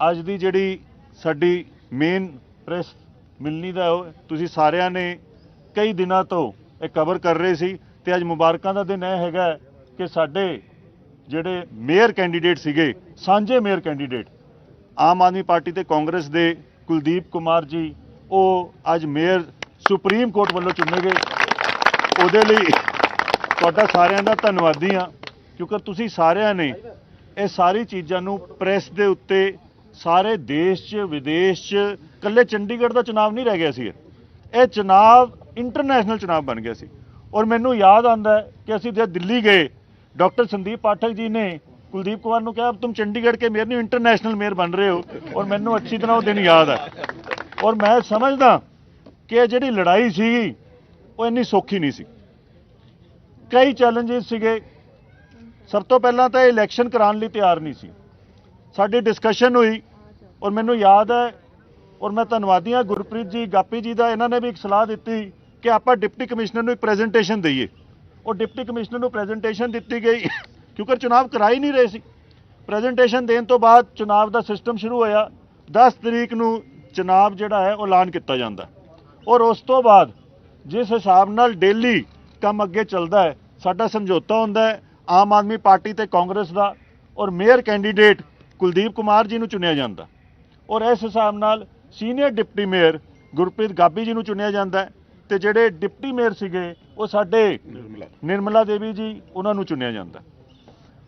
ਅੱਜ ਦੀ ਜਿਹੜੀ ਸਾਡੀ ਮੇਨ ਪ੍ਰੈਸ ਮਿਲਣੀ ਦਾ ਉਹ, ਤੁਸੀਂ ਸਾਰਿਆਂ ਨੇ ਕਈ ਦਿਨਾਂ ਤੋਂ ਇਹ ਕਵਰ ਕਰ ਰਹੇ ਸੀ ਤੇ ਅੱਜ ਮੁਬਾਰਕਾਂ ਦਾ ਦਿਨ ਇਹ ਹੈਗਾ ਕਿ ਸਾਡੇ ਜਿਹੜੇ ਮੇਅਰ ਕੈਂਡੀਡੇਟ ਸੀਗੇ, ਸਾਂਝੇ mayor candidate Aam Aadmi Party ਤੇ ਕਾਂਗਰਸ ਦੇ ਕੁਲਦੀਪ ਕੁਮਾਰ ਜੀ, ਉਹ ਅੱਜ ਮੇਅਰ ਸੁਪਰੀਮ ਕੋਰਟ ਵੱਲੋਂ ਚੁਣੇ ਗਏ। ਉਹਦੇ ਲਈ ਤੁਹਾਡਾ ਸਾਰਿਆਂ ਦਾ ਧੰਨਵਾਦੀ ਹਾਂ, ਕਿਉਂਕਿ ਤੁਸੀਂ ਸਾਰਿਆਂ ਨੇ ਇਹ ਸਾਰੀ ਚੀਜ਼ਾਂ ਨੂੰ ਪ੍ਰੈਸ ਦੇ ਉੱਤੇ ਸਾਰੇ ਦੇਸ਼ 'ਚ, ਵਿਦੇਸ਼ 'ਚ, ਇਕੱਲੇ ਚੰਡੀਗੜ੍ਹ ਦਾ ਚੁਣਾਵ ਨਹੀਂ ਰਹਿ ਗਿਆ ਸੀ। ਇਹ। ਚੁਣਾਵ ਇੰਟਰਨੈਸ਼ਨਲ ਚੁਣਾਵ ਬਣ ਗਿਆ ਸੀ। ਔਰ ਮੈਨੂੰ ਯਾਦ ਆਉਂਦਾ ਕਿ ਅਸੀਂ ਜਦ ਦਿੱਲੀ ਗਏ, ਡਾਕਟਰ ਸੰਦੀਪ ਪਾਠਕ ਜੀ ਨੇ ਕੁਲਦੀਪ ਕੁਮਾਰ ਨੂੰ ਕਿਹਾ ਤੁਮ ਚੰਡੀਗੜ੍ਹ ਕੇ ਮੇਅਰ ਨਹੀਂ ਇੰਟਰਨੈਸ਼ਨਲ ਮੇਅਰ ਬਣ ਰਹੇ ਹੋ। ਔਰ ਮੈਨੂੰ ਅੱਛੀ ਤਰ੍ਹਾਂ ਉਹ ਦਿਨ ਯਾਦ ਹੈ ਔਰ ਮੈਂ ਸਮਝਦਾ ਕਿ ਇਹ ਜਿਹੜੀ ਲੜਾਈ ਸੀਗੀ, ਉਹ ਇੰਨੀ ਸੌਖੀ ਨਹੀਂ ਸੀ। ਕਈ ਚੈਲੰਜਸ ਸੀਗੇ। ਸਭ ਤੋਂ ਪਹਿਲਾਂ ਤਾਂ ਇਹ ਇਲੈਕਸ਼ਨ ਕਰਾਉਣ ਲਈ ਤਿਆਰ ਨਹੀਂ ਸੀ। ਸਾਡੀ ਡਿਸਕਸ਼ਨ ਹੋਈ ਔਰ ਮੈਨੂੰ ਯਾਦ ਹੈ ਔਰ ਮੈਂ ਧੰਨਵਾਦੀ ਹਾਂ ਗੁਰਪ੍ਰੀਤ ਜੀ, ਗਾਪੀ ਜੀ ਦਾ, ਇਹਨਾਂ ਨੇ ਵੀ ਇੱਕ ਸਲਾਹ ਦਿੱਤੀ ਕਿ ਆਪਾਂ ਡਿਪਟੀ ਕਮਿਸ਼ਨਰ ਨੂੰ ਇੱਕ ਪ੍ਰੈਜੈਂਟੇਸ਼ਨ ਦਈਏ। ਔਰ ਡਿਪਟੀ ਕਮਿਸ਼ਨਰ ਨੂੰ ਪ੍ਰੈਜੈਂਟੇਸ਼ਨ ਦਿੱਤੀ ਗਈ ਕਿਉਂਕਿ ਚੁਣਾਵ ਕਰਾ ਹੀ ਨਹੀਂ ਰਹੇ ਸੀ। ਪ੍ਰੈਜੈਂਟੇਸ਼ਨ ਦੇਣ ਤੋਂ ਬਾਅਦ ਚੁਣਾਵ ਦਾ ਸਿਸਟਮ ਸ਼ੁਰੂ ਹੋਇਆ। 10 ਤਰੀਕ ਨੂੰ ਚੁਣਾਵ ਜਿਹੜਾ ਹੈ ਉਹ ਐਲਾਨ ਕੀਤਾ ਜਾਂਦਾ। ਔਰ ਉਸ ਤੋਂ ਬਾਅਦ ਜਿਸ ਹਿਸਾਬ ਨਾਲ ਡੇਲੀ ਕੰਮ ਅੱਗੇ ਚੱਲਦਾ ਹੈ, ਸਾਡਾ ਸਮਝੌਤਾ ਹੁੰਦਾ ਹੈ, ਆਮ ਆਦਮੀ ਪਾਰਟੀ ਤੇ ਕਾਂਗਰਸ ਦਾ ਔਰ ਮੇਅਰ ਕੈਂਡੀਡੇਟ ਕੁਲਦੀਪ ਕੁਮਾਰ ਜੀ ਨੂੰ ਚੁਣਿਆ ਜਾਂਦਾ। ਔਰ ਇਸ ਹਿਸਾਬ ਨਾਲ senior deputy mayor Gurpreet Gabi ji ਨੂੰ ਚੁਣਿਆ ਜਾਂਦਾ ਹੈ ਤੇ ਜਿਹੜੇ ਡਿਪਟੀ ਮੇਅਰ ਸੀਗੇ ਉਹ ਸਾਡੇ ਨਿਰਮਲਾ। ਦੇਵੀ ਜੀ ਉਹਨਾਂ ਨੂੰ ਚੁਣਿਆ ਜਾਂਦਾ।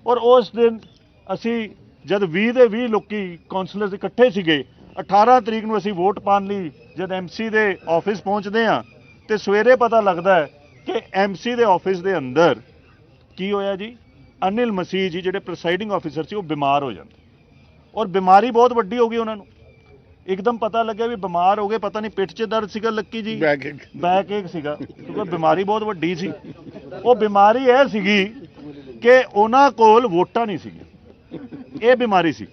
ਔਰ ਉਸ ਦਿਨ ਅਸੀਂ ਜਦ 20 ਦੇ 20 ਲੋਕੀ ਕਾਉਂਸਲਰਸ ਇਕੱਠੇ ਸੀਗੇ 18 ਤਰੀਕ ਨੂੰ ਅਸੀਂ ਵੋਟ ਪਾਉਣ ਲਈ ਜਦ ਐਮਸੀ ਦੇ ਆਫਿਸ ਪਹੁੰਚਦੇ ਹਾਂ ਤੇ ਸਵੇਰੇ ਪਤਾ ਲੱਗਦਾ ਹੈ ਕਿ ਐਮਸੀ ਦੇ ਆਫਿਸ ਦੇ ਅੰਦਰ ਕੀ ਹੋਇਆ ਜੀ? ਅਨਿਲ ਮਸੀਹ ਜੀ ਜਿਹੜੇ ਪ੍ਰੈਸਾਈਡਿੰਗ ਆਫੀਸਰ ਸੀ ਉਹ ਬਿਮਾਰ ਹੋ ਜਾਂਦੇ। ਔਰ ਬਿਮਾਰੀ ਬਹੁਤ ਵੱਡੀ ਹੋ ਗਈ ਉਹਨਾਂ ਨੂੰ। ਇੱਕਦਮ ਪਤਾ ਲੱਗਿਆ ਵੀ ਬਿਮਾਰ ਹੋ ਗਏ ਪਤਾ ਨਹੀਂ ਪਿੱਠ 'ਚ ਦਰਦ ਸੀਗਾ ਲੱਕੀ ਜੀ। ਬੈਕ ਏਕ ਸੀਗਾ ਕਿਉਂਕਿ ਬਿਮਾਰੀ ਬਹੁਤ ਵੱਡੀ ਸੀ। ਉਹ ਬਿਮਾਰੀ ਇਹ ਸੀਗੀ ਕਿ ਉਹਨਾਂ ਕੋਲ ਵੋਟਾਂ ਨਹੀਂ ਸੀਗੀਆਂ। ਇਹ ਬਿਮਾਰੀ ਸੀ।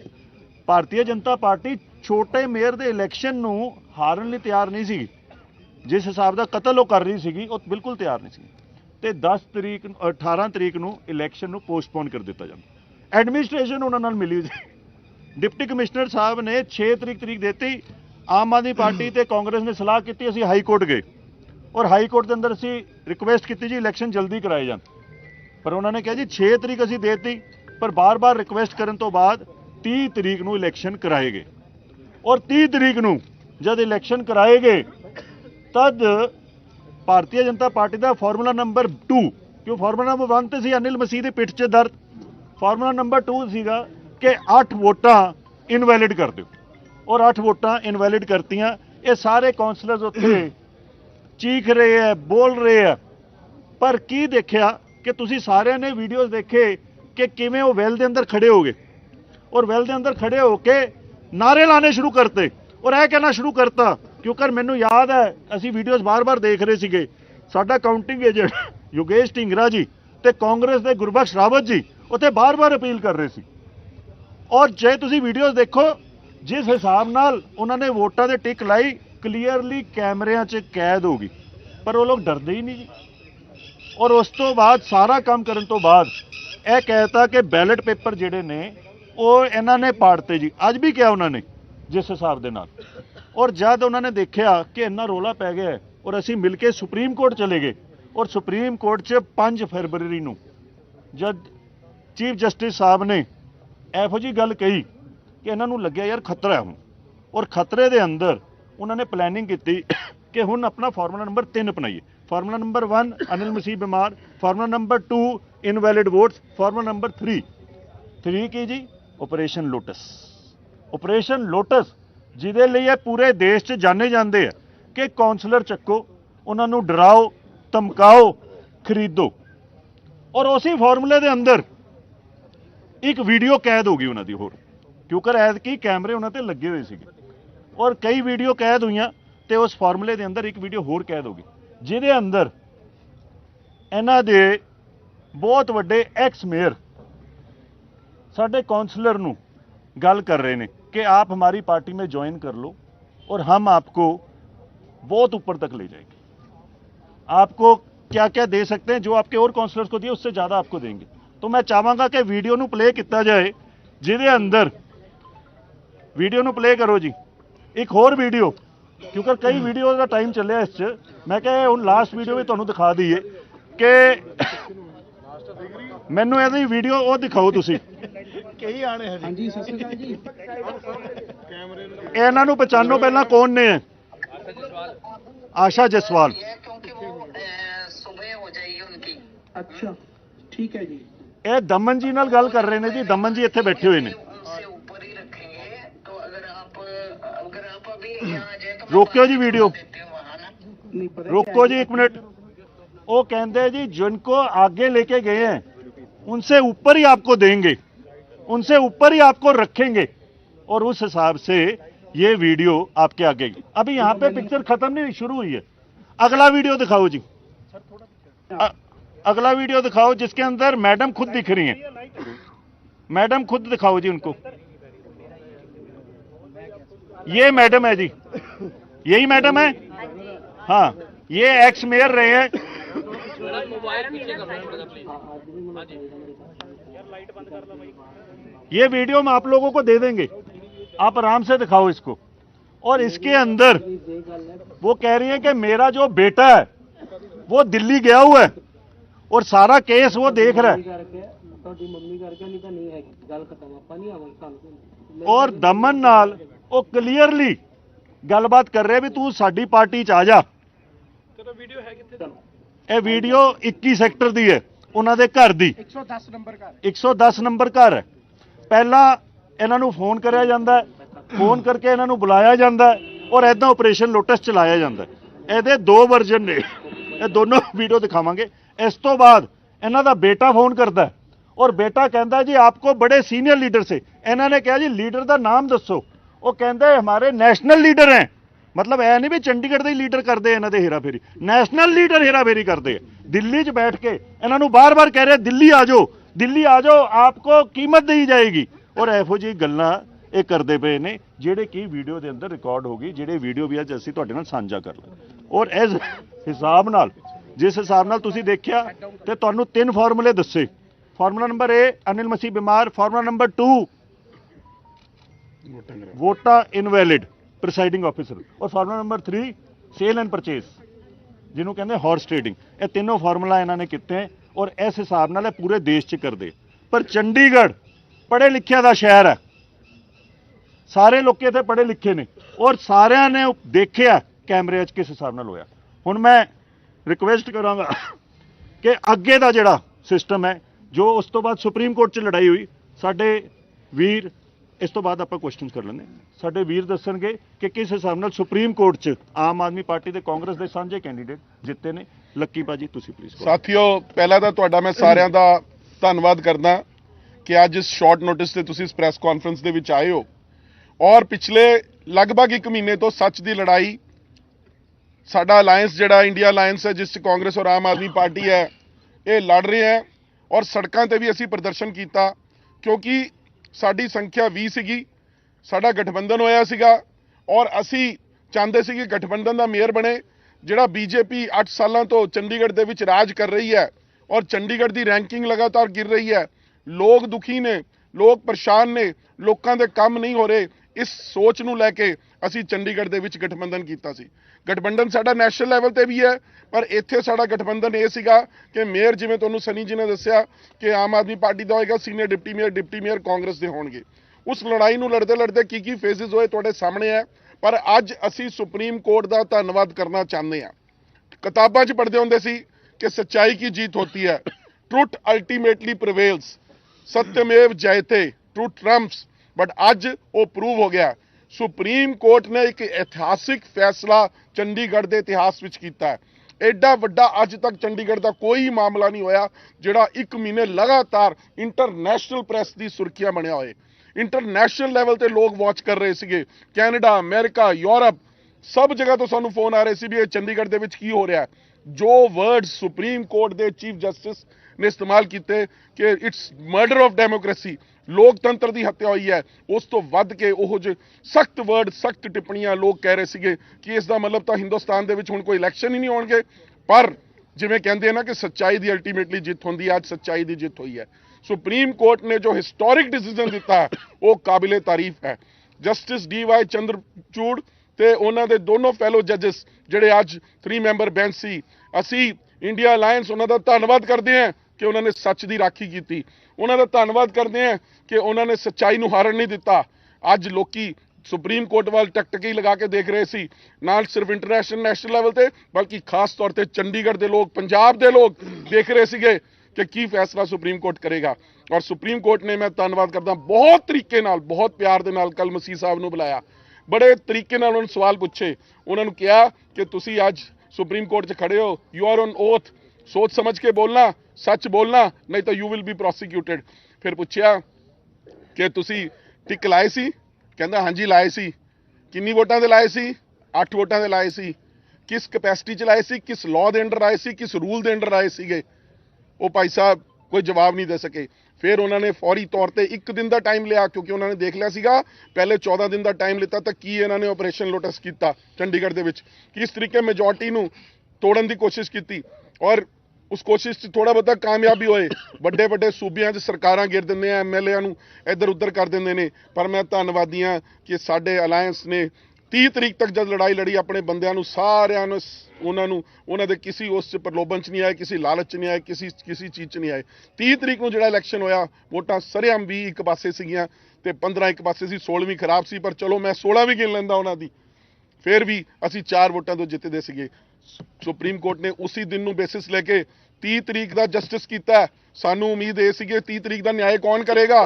ਭਾਰਤੀ ਜਨਤਾ ਪਾਰਟੀ ਛੋਟੇ ਮੇਅਰ ਦੇ ਇਲੈਕਸ਼ਨ ਨੂੰ ਹਾਰਨ ਲਈ ਤਿਆਰ ਨਹੀਂ ਸੀ ਜਿਸ ਹਿਸਾਬ ਦਾ ਕਤਲ ਉਹ ਕਰ ਰਹੀ ਸੀਗੀ ਉਹ ਬਿਲਕੁਲ ਤਿਆਰ ਨਹੀਂ ਸੀ ਤੇ 10 ਤਰੀਕ ਨੂੰ- 18 ਤਰੀਕ ਨੂੰ ਇਲੈਕਸ਼ਨ ਨੂੰ ਪੋਸਟਪੋਨ ਕਰ ਦਿੱਤਾ ਜਾਂਦਾ। ਐਡਮਿਨਿਸਟ੍ਰੇਸ਼ਨ ਉਹਨਾਂ ਨਾਲ ਮਿਲੀ ਸੀ। ਡਿਪਟੀ ਕਮਿਸ਼ਨਰ ਸਾਹਿਬ ਨੇ 6 ਤਰੀਕ ਤਰੀਕ ਦਿੱਤੀ, ਆਮ ਆਦਮੀ ਪਾਰਟੀ ਤੇ ਕਾਂਗਰਸ ਨੇ ਸਲਾਹ ਕੀਤੀ, ਅਸੀਂ ਹਾਈ ਕੋਰਟ ਗਏ। ਔਰ ਹਾਈ ਕੋਰਟ ਦੇ ਅੰਦਰ ਅਸੀਂ ਰਿਕੁਐਸਟ ਕੀਤੀ ਜੀ ਇਲੈਕਸ਼ਨ ਜਲਦੀ ਕਰਾਏ ਜਾਣ। ਪਰ ਉਹਨਾਂ ਨੇ ਕਿਹਾ ਜੀ 6 ਤਰੀਕ ਅਸੀਂ ਦੇਤੀ, ਪਰ ਬਾਰ-ਬਾਰ ਰਿਕੁਐਸਟ ਕਰਨ ਤੋਂ ਬਾਅਦ 30 ਤਰੀਕ ਨੂੰ ਇਲੈਕਸ਼ਨ ਕਰਾਏ ਗਏ। ਔਰ 30 ਤਰੀਕ ਨੂੰ ਜਦ ਇਲੈਕਸ਼ਨ ਕਰਾਏ ਗਏ, ਤਦ ਭਾਰਤੀ ਜਨਤਾ ਪਾਰਟੀ ਦਾ ਫਾਰਮੂਲਾ ਨੰਬਰ 2 ਕਿਉਂ ਫਾਰਮੂਲਾ ਨੰਬਰ 1 ਤੇ ਸੀ ਅਨਿਲ ਮਸੀਹ ਦੇ ਪਿੱਠ 'ਚ ਦਰਦ। ਫਾਰਮੂਲਾ ਨੰਬਰ 2 ਸੀਗਾ ਕਿ 8 ਵੋਟਾਂ ਇਨਵੈਲਿਡ ਕਰ ਦਿਓ। ਔਰ 8 ਵੋਟਾਂ ਇਨਵੈਲਿਡ ਕਰਤੀਆਂ ਇਹ ਸਾਰੇ ਕਾਉਂਸਲਰਸ ਉੱਥੇ ਚੀਖ ਰਹੇ ਹੈ ਬੋਲ ਰਹੇ ਹੈ ਪਰ ਕੀ ਦੇਖਿਆ ਕਿ ਤੁਸੀਂ ਸਾਰਿਆਂ ਨੇ ਵੀਡੀਓਜ਼ ਦੇਖੇ ਕਿ ਕਿਵੇਂ ਉਹ ਵੈਲ ਦੇ ਅੰਦਰ ਖੜੇ ਹੋ ਗਏ। ਔਰ ਵੈਲ ਦੇ ਅੰਦਰ ਖੜੇ ਹੋ ਕੇ ਨਾਰੇ ਲਾਣੇ ਸ਼ੁਰੂ ਕਰਤੇ। ਔਰ ਇਹ ਕਹਿਣਾ ਸ਼ੁਰੂ ਕਰਤਾ ਕਿਉਂਕਿ ਮੈਨੂੰ ਯਾਦ ਹੈ ਅਸੀਂ ਵੀਡੀਓਜ਼ ਬਾਰ-ਬਾਰ ਦੇਖ ਰਹੇ ਸੀਗੇ। ਸਾਡਾ ਕਾਊਂਟਿੰਗ ਏਜੰਟ ਯੋਗੇਸ਼ ਢਿੰਗਰਾ ਜੀ ਤੇ ਕਾਂਗਰਸ ਦੇ ਗੁਰਬਖਸ਼ ਰਾਵਤ ਜੀ ਉੱਥੇ ਬਾਰ-ਬਾਰ ਅਪੀਲ ਕਰ ਰਹੇ ਸੀ। ਔਰ ਜੇ ਤੁਸੀਂ ਵੀਡੀਓਜ਼ ਦੇਖੋ, ਜਿਸ ਹਿਸਾਬ ਨਾਲ ਉਹਨਾਂ ਨੇ ਵੋਟਾਂ ਦੇ ਟਿਕ ਲਾਈ ਕਲੀਅਰਲੀ ਕੈਮਰਿਆਂ 'ਚ ਕੈਦ ਹੋ ਗਈ। ਪਰ ਉਹ ਲੋਕ ਡਰਦੇ ਹੀ ਨਹੀਂ ਜੀ। ਔਰ ਉਸ ਤੋਂ ਬਾਅਦ, ਸਾਰਾ ਕੰਮ ਕਰਨ ਤੋਂ ਬਾਅਦ, ਇਹ ਕਹਿਤਾ ਕਿ ਬੈਲਟ ਪੇਪਰ ਜਿਹੜੇ ਨੇ, ਉਹ ਇਹਨਾਂ ਨੇ ਪਾੜਤੇ ਜੀ। ਅੱਜ ਵੀ ਕਿਹਾ ਉਹਨਾਂ ਨੇ, ਜਿਸ ਹਿਸਾਬ ਦੇ ਨਾਲ। ਔਰ ਜਦ ਉਹਨਾਂ ਨੇ ਦੇਖਿਆ ਕਿ ਇੰਨਾ ਰੋਲਾ ਪੈ ਗਿਆ ਔਰ ਅਸੀਂ ਮਿਲ ਕੇ ਸੁਪਰੀਮ ਕੋਰਟ ਚਲੇ ਗਏ, ਔਰ ਸੁਪਰੀਮ ਕੋਰਟ 'ਚ 5 ਫਰਵਰੀ ਨੂੰ ਜਦ ਚੀਫ ਜਸਟਿਸ ਸਾਹਿਬ ਨੇ ਇਹੋ ਜੀ ਗੱਲ ਕਹੀ ਕਿ ਇਹਨਾਂ ਨੂੰ ਲੱਗਿਆ ਯਾਰ ਖਤਰਾ ਹੈ ਹੁਣ। ਔਰ ਖਤਰੇ ਦੇ ਅੰਦਰ ਉਹਨਾਂ ਨੇ ਪਲੈਨਿੰਗ ਕੀਤੀ ਕਿ ਹੁਣ ਆਪਣਾ ਫਾਰਮੂਲਾ ਨੰਬਰ 3 ਅਪਣਾਈਏ। ਫਾਰਮੂਲਾ ਨੰਬਰ 1 ਅਨਿਲ ਮਸੀਹ ਬਿਮਾਰ। Formula number 2 invalid votes formula number 3 3 ਕੀ ਜੀ? ਆਪਰੇਸ਼ਨ ਲੋਟਸ ਆਪਰੇਸ਼ਨ ਲੋਟਸ ਜਿਹਦੇ ਲਈ ਇਹ ਪੂਰੇ ਦੇਸ਼ 'ਚ ਜਾਣੇ ਜਾਂਦੇ ਆ ਕਿ ਕਾਉਂਸਲਰ ਚੱਕੋ, ਉਹਨਾਂ ਨੂੰ ਡਰਾਓ, ਧਮਕਾਓ, ਖਰੀਦੋ। ਔਰ ਉਸੇ ਫਾਰਮੂਲੇ ਦੇ ਅੰਦਰ ਇੱਕ ਵੀਡੀਓ ਕੈਦ ਹੋ ਗਈ ਉਹਨਾਂ ਦੀ ਹੋਰ ਕਿਉਂਕਿ ਐਦ ਕੀ ਕੈਮਰੇ ਉਹਨਾਂ ਤੇ ਲੱਗੇ ਹੋਏ ਸੀਗੇ ਔਰ ਕਈ ਵੀਡੀਓ ਕੈਦ ਹੋਈਆਂ ਤੇ ਉਸ ਫਾਰਮੂਲੇ ਦੇ ਅੰਦਰ ਇੱਕ ਵੀਡੀਓ ਹੋਰ ਕੈਦ ਹੋ ਗਈ ਜਿਹਦੇ ਅੰਦਰ ਇਹਨਾਂ ਦੇ ਬਹੁਤ ਵੱਡੇ ਐਕਸ ਮੇਅਰ ਸਾਡੇ काउंसलर ਨੂੰ ਗੱਲ ਕਰ ਰਹੇ ਨੇ कि आप हमारी पार्टी में ज्वाइन कर लो और हम आपको बहुत ऊपर तक ले जाएंगे आपको क्या क्या दे सकते हैं जो आपके और काउंसलर्स को दिए उससे ज़्यादा आपको देंगे ਤਾਂ ਮੈਂ ਚਾਹਾਂਗਾ ਕਿ ਵੀਡੀਓ ਨੂੰ ਪਲੇ ਕੀਤਾ ਜਾਏ ਜਿਹਦੇ ਅੰਦਰ ਵੀਡੀਓ ਨੂੰ ਪਲੇ ਕਰੋ ਜੀ। ਇੱਕ ਹੋਰ ਵੀਡੀਓ ਕਿਉਂਕਿ ਕਈ ਵੀਡੀਓ ਦਾ ਟਾਈਮ ਚੱਲਿਆ ਇਸ 'ਚ। ਮੈਂ ਕਿਹਾ ਹੁਣ ਲਾਸਟ ਵੀਡੀਓ ਵੀ ਤੁਹਾਨੂੰ ਦਿਖਾ ਦਈਏ ਕਿ ਮੈਨੂੰ ਇਹਦੀ ਵੀਡੀਓ ਉਹ ਦਿਖਾਓ ਤੁਸੀਂ। ਕਈ ਆਣੇ ਹਜੇ। ਹਾਂਜੀ ਸਤਿ ਸ਼੍ਰੀ ਅਕਾਲ ਜੀ। ਕੈਮਰੇ ਇਹਨਾਂ ਨੂੰ ਪਛਾਣੋ ਪਹਿਲਾਂ ਕੌਣ ਨੇ? ਆਸ਼ਾ ਜਸਵਾਲ। ਕਿਉਂਕਿ ਉਹ ਸਵੇਰ ਹੋ ਜਾਏਗੀ ਅੱਛਾ ਠੀਕ ਹੈ ਜੀ। ਇਹ ਦਮਨ ਜੀ ਨਾਲ ਗੱਲ ਕਰ ਰਹੇ ਨੇ ਜੀ ਦਮਨ ਜੀ ਇੱਥੇ ਬੈਠੇ ਹੋਏ ਨੇ उनसे ऊपर ही रखेंगे तो अगर आप अगर आप अभी यहाँ आ जाए तो मैं रोकियो जी वीडियो। देती हूँ वहाँ ना ਨਹੀਂ ਪਤਾ रोको जी एक मिनट वो कहते हैं जी जिनको आगे लेके गए हैं उनसे ऊपर ही आपको देंगे उनसे ऊपर ही आपको रखेंगे और उस हिसाब से ये वीडियो आपके आगे अभी यहाँ पे पिक्चर खत्म नहीं हुई, शुरू हुई है अगला वीडियो दिखाओ जी अ- अगला वीडियो दिखाओ जिसके अंदर मैडम खुद दिख रही हैं। मैडम खुद दिखाओ जी उनको। ये मैडम है जी। यही मैडम है? हाँ ये एक्स मेयर रहे हैं। ये वीडियो हम आप लोगों को दे देंगे। आप आराम से दिखाओ इसको। और इसके अंदर वो कह रही है कि मेरा जो बेटा है, वो दिल्ली गया हुआ है। ਔਰ ਸਾਰਾ ਕੇਸ ਉਹ ਦੇਖ ਰਿਹਾ ਤੁਹਾਡੀ ਮੰਮੀ ਕਰਕੇ ਨਹੀਂ ਤਾਂ ਨਹੀਂ ਹੈਗੀ। ਗੱਲ ਖਤਮ ਆਪਾਂ ਨਹੀਂ ਆਵਾਂਗੇ ਤੁਹਾਨੂੰ। ਔਰ ਦਮਨ ਨਾਲ ਉਹ ਕਲੀਅਰਲੀ ਗੱਲਬਾਤ ਕਰ ਰਿਹਾ ਵੀ ਤੂੰ ਸਾਡੀ ਪਾਰਟੀ 'ਚ ਆ ਜਾ। ਚਲੋ ਵੀਡੀਓ ਹੈ ਕਿੱਥੇ? ਇਹ ਵੀਡੀਓ 21 ਸੈਕਟਰ ਦੀ ਹੈ ਉਹਨਾਂ ਦੇ ਘਰ ਦੀ। 110 ਨੰਬਰ ਘਰ 110 ਨੰਬਰ ਘਰ ਹੈ। ਪਹਿਲਾਂ ਇਹਨਾਂ ਨੂੰ ਫੋਨ ਕਰਿਆ ਜਾਂਦਾ ਫੋਨ ਕਰਕੇ ਇਹਨਾਂ ਨੂੰ ਬੁਲਾਇਆ ਜਾਂਦਾ ਔਰ ਐਦਾਂ ਆਪਰੇਸ਼ਨ ਲੋਟਸ ਚਲਾਇਆ ਜਾਂਦਾ ਇਹਦੇ ਦੋ ਵਰਜਨ ਨੇ। ਇਹ ਦੋਨੋਂ ਵੀਡੀਓ ਦਿਖਾਵਾਂਗੇ। ਇਸ ਤੋਂ ਬਾਅਦ ਇਹਨਾਂ ਦਾ ਬੇਟਾ ਫੋਨ ਕਰਦਾ ਔਰ ਬੇਟਾ ਕਹਿੰਦਾ ਜੀ, ਆਪਕੋ ਬੜੇ ਸੀਨੀਅਰ ਲੀਡਰ ਸੇ। ਇਹਨਾਂ ਨੇ ਕਿਹਾ, ਜੀ ਲੀਡਰ ਦਾ ਨਾਮ ਦੱਸੋ। ਉਹ ਕਹਿੰਦੇ ਹਮਾਰੇ ਨੈਸ਼ਨਲ ਲੀਡਰ ਹੈ। ਮਤਲਬ ਐ ਨਹੀਂ ਵੀ ਚੰਡੀਗੜ੍ਹ ਦੇ ਲੀਡਰ ਕਰਦੇ ਇਹਨਾਂ ਦੇ ਹੇਰਾਫੇਰੀ। ਨੈਸ਼ਨਲ ਲੀਡਰ ਹੇਰਾਫੇਰੀ ਕਰਦੇ ਆ। ਦਿੱਲੀ 'ਚ ਬੈਠ ਕੇ ਇਹਨਾਂ ਨੂੰ ਬਾਰ-ਬਾਰ ਕਹਿ ਰਹੇ, ਦਿੱਲੀ ਆ ਜਾਓ, ਦਿੱਲੀ ਆ ਜਾਓ, ਆਪਕੋ ਕੀਮਤ ਦੇਈ ਜਾਏਗੀ। ਔਰ ਇਹੋ ਜਿਹੀ ਗੱਲਾਂ ਇਹ ਕਰਦੇ ਪਏ ਨੇ, ਜਿਹੜੇ ਕਿ ਵੀਡੀਓ ਦੇ ਅੰਦਰ ਰਿਕਾਰਡ ਹੋ ਗਈ, ਜਿਹੜੇ ਵੀਡੀਓ ਵੀ ਅੱਜ ਅਸੀਂ ਤੁਹਾਡੇ ਨਾਲ ਸਾਂਝਾ ਕਰ ਲਏ। ਔਰ ਇਸ ਹਿਸਾਬ ਨਾਲ ਜਿਸ ਹਿਸਾਬ ਨਾਲ ਤੁਸੀਂ ਦੇਖਿਆ ਤੇ ਤੁਹਾਨੂੰ ਤਿੰਨ ਫਾਰਮੂਲੇ ਦੱਸੇ। Formula number A, Anil Masih ਬਿਮਾਰ। ਫਾਰਮੂਲਾ ਨੰਬਰ 2 ਵੋਟਾਂ ਇਨਵੈਲਿਡ ਪ੍ਰੈਸਾਈਡਿੰਗ ਆਫੀਸਰ ਔਰ formula number 3 sale and purchase ਜਿਹਨੂੰ ਕਹਿੰਦੇ ਹਾਰਸ ਟ੍ਰੇਡਿੰਗ ਇਹ ਤਿੰਨੋਂ ਫਾਰਮੂਲਾ ਇਹਨਾਂ ਨੇ ਕੀਤੇ ਔਰ ਇਸ ਹਿਸਾਬ ਨਾਲ ਇਹ ਪੂਰੇ ਦੇਸ਼ 'ਚ ਕਰਦੇ। ਪਰ ਚੰਡੀਗੜ੍ਹ ਪੜ੍ਹੇ ਲਿਖਿਆ ਦਾ ਸ਼ਹਿਰ ਹੈ। ਸਾਰੇ ਲੋਕ ਇੱਥੇ ਪੜ੍ਹੇ ਲਿਖੇ ਨੇ ਔਰ ਸਾਰਿਆਂ ਨੇ ਦੇਖਿਆ ਕੈਮਰੇ 'ਚ ਕਿਸ ਹਿਸਾਬ ਨਾਲ ਹੋਇਆ। ਹੁਣ ਮੈਂ ਰਿਕੁਐਸਟ ਕਰਾਂਗਾ ਕਿ ਅੱਗੇ ਦਾ ਜਿਹੜਾ ਸਿਸਟਮ ਹੈ, ਜੋ ਉਸ ਤੋਂ ਬਾਅਦ ਸੁਪਰੀਮ ਕੋਰਟ 'ਚ ਲੜਾਈ ਹੋਈ, ਸਾਡੇ ਵੀਰ, ਇਸ ਤੋਂ ਬਾਅਦ ਆਪਾਂ ਕੁਐਸਚਨਸ ਕਰ ਲੈਂਦੇ ਹਾਂ। ਸਾਡੇ ਵੀਰ ਦੱਸਣਗੇ ਕਿ ਕਿਸ ਹਿਸਾਬ ਨਾਲ ਸੁਪਰੀਮ ਕੋਰਟ 'ਚ ਆਮ ਆਦਮੀ ਪਾਰਟੀ ਤੇ ਕਾਂਗਰਸ ਦੇ ਸਾਂਝੇ ਕੈਂਡੀਡੇਟ ਜਿੱਤੇ ਨੇ। ਲੱਕੀ ਬਾਜੀ ਤੁਸੀਂ ਪਲੀਜ਼ ਸਾਥੀਓ, ਪਹਿਲਾਂ ਤਾਂ ਤੁਹਾਡਾ ਮੈਂ ਸਾਰਿਆਂ ਦਾ ਧੰਨਵਾਦ ਕਰਦਾ ਕਿ ਅੱਜ ਇਸ ਸ਼ਾਰਟ ਨੋਟਿਸ ਤੇ ਤੁਸੀਂ ਇਸ ਪ੍ਰੈਸ ਕਾਨਫਰੰਸ ਦੇ ਵਿੱਚ ਆਏ ਹੋ। ਔਰ ਪਿਛਲੇ ਲਗਭਗ 1 ਮਹੀਨੇ ਤੋਂ ਸੱਚ ਦੀ ਲੜਾਈ ਸਾਡਾ ਅਲਾਈਅੰਸ ਜਿਹੜਾ ਇੰਡੀਆ ਅਲਾਈਅੰਸ ਹੈ, ਜਿਸ 'ਚ ਕਾਂਗਰਸ ਔਰ ਆਮ ਆਦਮੀ ਪਾਰਟੀ ਹੈ, ਇਹ ਲੜ ਰਹੇ ਹੈ ਔਰ ਸੜਕਾਂ ਤੇ ਵੀ ਅਸੀਂ ਪ੍ਰਦਰਸ਼ਨ ਕੀਤਾ, ਕਿਉਂਕਿ ਸਾਡੀ ਸੰਖਿਆ 20 ਸੀਗੀ, ਸਾਡਾ ਗਠਬੰਧਨ ਹੋਇਆ ਸੀਗਾ ਔਰ ਅਸੀਂ ਚਾਹੁੰਦੇ ਸੀ ਕਿ ਗਠਬੰਧਨ ਦਾ ਮੇਅਰ ਬਣੇ, ਜਿਹੜਾ ਬੀਜੇਪੀ 8 ਸਾਲਾਂ ਤੋਂ ਚੰਡੀਗੜ੍ਹ ਦੇ ਵਿੱਚ ਰਾਜ ਕਰ ਰਹੀ ਹੈ ਔਰ ਚੰਡੀਗੜ੍ਹ ਦੀ ਰੈਂਕਿੰਗ ਲਗਾਤਾਰ ਗਿਰ ਰਹੀ ਹੈ, ਲੋਕ ਦੁਖੀ ਨੇ, ਲੋਕ ਪਰੇਸ਼ਾਨ ਨੇ, ਲੋਕਾਂ ਦੇ ਕੰਮ ਨਹੀਂ ਹੋ ਰਹੇ, ਇਸ ਸੋਚ ਨੂੰ ਲੈ ਕੇ ਅਸੀਂ ਚੰਡੀਗੜ੍ਹ ਦੇ ਵਿੱਚ ਗਠਬੰਧਨ ਕੀਤਾ ਸੀ। ਗਠਬੰਧਨ ਸਾਡਾ ਨੈਸ਼ਨਲ ਲੈਵਲ ਤੇ ਵੀ ਹੈ, ਪਰ ਇੱਥੇ ਸਾਡਾ ਗਠਬੰਧਨ ਇਹ ਸੀਗਾ ਕਿ ਮੇਅਰ ਜਿਵੇਂ ਤੁਹਾਨੂੰ ਸਨੀ ਜੀ ਨੇ ਦੱਸਿਆ ਕਿ ਆਮ ਆਦਮੀ ਪਾਰਟੀ ਦਾ ਹੋਏਗਾ senior deputy mayor deputy mayor Congress ਦੇ ਹੋਣਗੇ। ਉਸ ਲੜਾਈ ਨੂੰ ਲੜਦੇ ਲੜਦੇ ਕੀ ਕੀ ਫੇਜ਼ਸ ਹੋਏ ਤੁਹਾਡੇ ਸਾਹਮਣੇ ਹੈ, ਪਰ ਅੱਜ ਅਸੀਂ ਸੁਪਰੀਮ ਕੋਰਟ ਦਾ ਧੰਨਵਾਦ ਕਰਨਾ ਚਾਹੁੰਦੇ ਹਾਂ। ਕਿਤਾਬਾਂ 'ਚ ਪੜ੍ਹਦੇ ਹੁੰਦੇ ਸੀ ਕਿ ਸੱਚਾਈ ਕੀ ਜੀਤ ਹੋਤੀ ਹੈ ਟਰੂਥ ਅਲਟੀਮੇਟਲੀ ਪ੍ਰੀਵੇਲਸ ਸਤਯਮੇਵ ਜਯਤੇ ਟਰੂ ਟਰੰਪਸ ਬਟ ਅੱਜ ਉਹ ਪ੍ਰੂਵ ਹੋ ਗਿਆ ਸੁਪਰੀਮ ਕੋਰਟ ਨੇ ਇੱਕ ਇਤਿਹਾਸਿਕ ਫੈਸਲਾ ਚੰਡੀਗੜ੍ਹ ਦੇ ਇਤਿਹਾਸ ਵਿੱਚ ਕੀਤਾ ਹੈ। ਐਡਾ ਵੱਡਾ ਅੱਜ ਤੱਕ ਚੰਡੀਗੜ੍ਹ ਦਾ ਕੋਈ ਮਾਮਲਾ ਨਹੀਂ ਹੋਇਆ, ਜਿਹੜਾ ਇੱਕ ਮਹੀਨੇ ਲਗਾਤਾਰ ਇੰਟਰਨੈਸ਼ਨਲ ਪ੍ਰੈਸ ਦੀ ਸੁਰਖੀਆਂ ਬਣਿਆ ਹੋਏ। ਇੰਟਰਨੈਸ਼ਨਲ ਲੈਵਲ ਤੇ ਲੋਕ ਵਾਚ ਕਰ ਰਹੇ ਸੀਗੇ। ਕੈਨੇਡਾ, ਅਮਰੀਕਾ, ਯੂਰਪ, ਸਭ ਜਗ੍ਹਾ ਤੋਂ ਸਾਨੂੰ ਫੋਨ ਆ ਰਹੇ ਸੀ ਵੀ ਇਹ ਚੰਡੀਗੜ੍ਹ ਦੇ ਵਿੱਚ ਕੀ ਹੋ ਰਿਹਾ ਹੈ। ਜੋ ਵਰਡ ਸੁਪਰੀਮ ਕੋਰਟ ਦੇ ਚੀਫ ਜਸਟਿਸ ਨੇ ਇਸਤੇਮਾਲ ਕੀਤੇ ਕਿ ਇਟਸ ਮਰਡਰ ਆਫ ਡੈਮੋਕ੍ਰੇਸੀ ਲੋਕਤੰਤਰ ਦੀ ਹੱਤਿਆ ਹੋਈ ਹੈ, ਉਸ ਤੋਂ ਵੱਧ ਕੇ ਉਹ ਜਿਹੇ ਸਖਤ ਵਰਡ ਸਖਤ ਟਿੱਪਣੀਆਂ ਲੋਕ ਕਹਿ ਰਹੇ ਸੀਗੇ ਕਿ ਇਸ ਦਾ ਮਤਲਬ ਤਾਂ ਹਿੰਦੁਸਤਾਨ ਦੇ ਵਿੱਚ ਹੁਣ ਕੋਈ ਇਲੈਕਸ਼ਨ ਹੀ ਨਹੀਂ ਹੋਣਗੇ ਪਰ ਜਿਵੇਂ ਕਹਿੰਦੇ ਆ ਨਾ ਕਿ ਸੱਚਾਈ ਦੀ ਅਲਟੀਮੇਟਲੀ ਜਿੱਤ ਹੁੰਦੀ ਹੈ, ਅੱਜ ਸੱਚਾਈ ਦੀ ਜਿੱਤ ਹੋਈ ਹੈ। ਸੁਪਰੀਮ ਕੋਰਟ ਨੇ ਜੋ ਹਿਸਟੋਰਿਕ ਡਿਸੀਜਨ ਦਿੱਤਾ, ਉਹ ਕਾਬਿਲੇ ਤਾਰੀਫ ਹੈ। ਜਸਟਿਸ ਡੀ ਵਾਈ ਚੰਦਰਚੂੜ ਤੇ ਉਹਨਾਂ ਦੇ ਦੋਨੋਂ ਫੈਲੋ ਜੱਜਸ ਜਿਹੜੇ ਅੱਜ 3 ਮੈਂਬਰ ਬੈਂਚ ਸੀ, ਅਸੀਂ ਇੰਡੀਆ ਅਲਾਈਅੰਸ ਉਹਨਾਂ ਦਾ ਧੰਨਵਾਦ ਕਰਦੇ ਹਾਂ ਕਿ ਉਹਨਾਂ ਨੇ ਸੱਚ ਦੀ ਰਾਖੀ ਕੀਤੀ। ਉਹਨਾਂ ਦਾ ਧੰਨਵਾਦ ਕਰਦੇ ਹਾਂ ਕਿ ਉਹਨਾਂ ਨੇ ਸੱਚਾਈ ਨੂੰ ਹਾਰਨ ਨਹੀਂ ਦਿੱਤਾ। ਅੱਜ ਲੋਕੀ ਸੁਪਰੀਮ ਕੋਰਟ ਵੱਲ ਟਕਟਕੀ ਲਗਾ ਕੇ ਦੇਖ ਰਹੇ ਸੀ। ਨਾਲ ਸਿਰਫ ਇੰਟਰਨੈਸ਼ਨਲ ਨੈਸ਼ਨਲ ਲੈਵਲ ਤੇ, ਬਲਕਿ ਖਾਸ ਤੌਰ ਤੇ ਚੰਡੀਗੜ੍ਹ ਦੇ ਲੋਕ, ਪੰਜਾਬ ਦੇ ਲੋਕ ਦੇਖ ਰਹੇ ਸੀਗੇ ਕਿ ਕੀ ਫੈਸਲਾ ਸੁਪਰੀਮ ਕੋਰਟ ਕਰੇਗਾ। ਔਰ ਸੁਪਰੀਮ ਕੋਰਟ ਨੇ ਮੈਂ ਧੰਨਵਾਦ ਕਰਦਾ ਬਹੁਤ ਤਰੀਕੇ ਨਾਲ, ਬਹੁਤ ਪਿਆਰ ਦੇ ਨਾਲ ਕੱਲ ਮਸੀਹ ਸਾਹਿਬ ਨੂੰ ਬੁਲਾਇਆ। ਬੜੇ ਤਰੀਕੇ ਨਾਲ ਉਹਨਾਂ ਨੂੰ ਸਵਾਲ ਪੁੱਛੇ। ਉਹਨਾਂ ਨੂੰ ਕਿਹਾ ਕਿ ਤੁਸੀਂ ਅੱਜ ਸੁਪਰੀਮ ਕੋਰਟ 'ਚ ਖੜੇ ਹੋ। ਯੂ ਆਰ ਔਨ ਓਥ ਸੋਚ ਸਮਝ ਕੇ ਬੋਲਣਾ, ਸੱਚ ਬੋਲਣਾ, ਨਹੀਂ ਤਾਂ ਯੂ ਵਿਲ ਬੀ ਪ੍ਰੋਸੀਕਿਊਟਡ ਫਿਰ ਪੁੱਛਿਆ ਕਿ ਤੁਸੀਂ ਟਿਕ ਲਾਏ ਸੀ? ਕਹਿੰਦਾ, ਹਾਂਜੀ, ਲਾਏ ਸੀ। ਕਿੰਨੀ ਵੋਟਾਂ ਦੇ ਲਾਏ ਸੀ? 8 ਵੋਟਾਂ ਦੇ ਲਾਏ ਸੀ। ਕਿਸ ਕਪੈਸਿਟੀ 'ਚ ਲਾਏ ਸੀ? ਕਿਸ ਲਾਅ ਦੇ ਅੰਡਰ ਆਏ ਸੀ? ਕਿਸ ਰੂਲ ਦੇ ਅੰਡਰ ਆਏ ਸੀਗੇ? ਉਹ ਭਾਈ ਸਾਹਿਬ ਕੋਈ ਜਵਾਬ ਨਹੀਂ ਦੇ ਸਕੇ। ਫਿਰ ਉਹਨਾਂ ਨੇ ਫੌਰੀ ਤੌਰ ਤੇ ਇੱਕ ਦਿਨ ਦਾ ਟਾਈਮ ਲਿਆ, ਕਿਉਂਕਿ ਉਹਨਾਂ ਨੇ ਦੇਖ ਲਿਆ ਸੀਗਾ, ਪਹਿਲੇ 14 ਦਿਨ ਦਾ ਟਾਈਮ ਲਿੱਤਾ ਤਾਂ ਕੀ ਇਹਨਾਂ ਨੇ ਆਪਰੇਸ਼ਨ ਲੋਟਸ ਕੀਤਾ ਚੰਡੀਗੜ੍ਹ ਦੇ ਵਿੱਚ। ਕਿਸ ਤਰੀਕੇ ਮੈਜੋਰਟੀ ਨੂੰ ਤੋੜਨ ਦੀ ਕੋਸ਼ਿਸ਼ ਕੀਤੀ ਔਰ ਉਸ ਕੋਸ਼ਿਸ਼ 'ਚ ਥੋੜਾ ਬਹੁਤਾ ਕਾਮਯਾਬ ਵੀ ਹੋਏ। ਵੱਡੇ ਵੱਡੇ ਸੂਬਿਆਂ 'ਚ ਸਰਕਾਰਾਂ ਗਿਰ ਦਿੰਦੇ ਆ ਐਮਐਲਏਆਂ ਨੂੰ ਇੱਧਰ ਉੱਧਰ ਕਰ ਦਿੰਦੇ ਨੇ। ਪਰ ਮੈਂ ਧੰਨਵਾਦੀ ਹਾਂ ਕਿ ਸਾਡੇ ਅਲਾਈਅੰਸ ਨੇ 30 ਤਰੀਕ ਤੱਕ ਜਦ ਲੜਾਈ ਲੜੀ, ਆਪਣੇ ਬੰਦਿਆਂ ਨੂੰ, ਸਾਰਿਆਂ ਨੂੰ, ਉਹਨਾਂ ਨੂੰ, ਉਹਨਾਂ ਦੇ ਕਿਸੇ ਉਸ 'ਚ ਪ੍ਰਲੋਭਨ 'ਚ ਨਹੀਂ ਆਏ, ਕਿਸੇ ਲਾਲਚ 'ਚ ਨਹੀਂ ਆਏ, ਕਿਸੇ ਕਿਸੇ ਚੀਜ਼ 'ਚ ਨਹੀਂ ਆਏ। 30 ਤਰੀਕ ਨੂੰ ਜਿਹੜਾ ਇਲੈਕਸ਼ਨ ਹੋਇਆ, ਵੋਟਾਂ ਸਰੇਆਮ ਵੀ ਇੱਕ ਪਾਸੇ ਸੀਗੀਆਂ ਤੇ 15 ਇੱਕ ਪਾਸੇ ਸੀ 16ਵੀਂ ਖਰਾਬ ਸੀ, ਪਰ ਚਲੋ ਮੈਂ 16 ਵੀ ਗਿਣ ਲੈਂਦਾ ਉਹਨਾਂ ਦੀ। ਫਿਰ ਵੀ ਅਸੀਂ ਚਾਰ ਵੋਟਾਂ ਤੋਂ ਜਿੱਤਦੇ ਸੀਗੇ। ਸੁਪਰੀਮ ਕੋਰਟ ਨੇ ਉਸੇ ਦਿਨ ਨੂੰ ਬੇਸਿਸ ਲੈ ਕੇ 30 ਤਰੀਕ ਦਾ ਜਸਟਿਸ ਕੀਤਾ। ਸਾਨੂੰ ਉਮੀਦ ਇਹ ਸੀਗੇ 30 ਤਰੀਕ ਦਾ ਨਿਆਂ ਕੌਣ ਕਰੇਗਾ?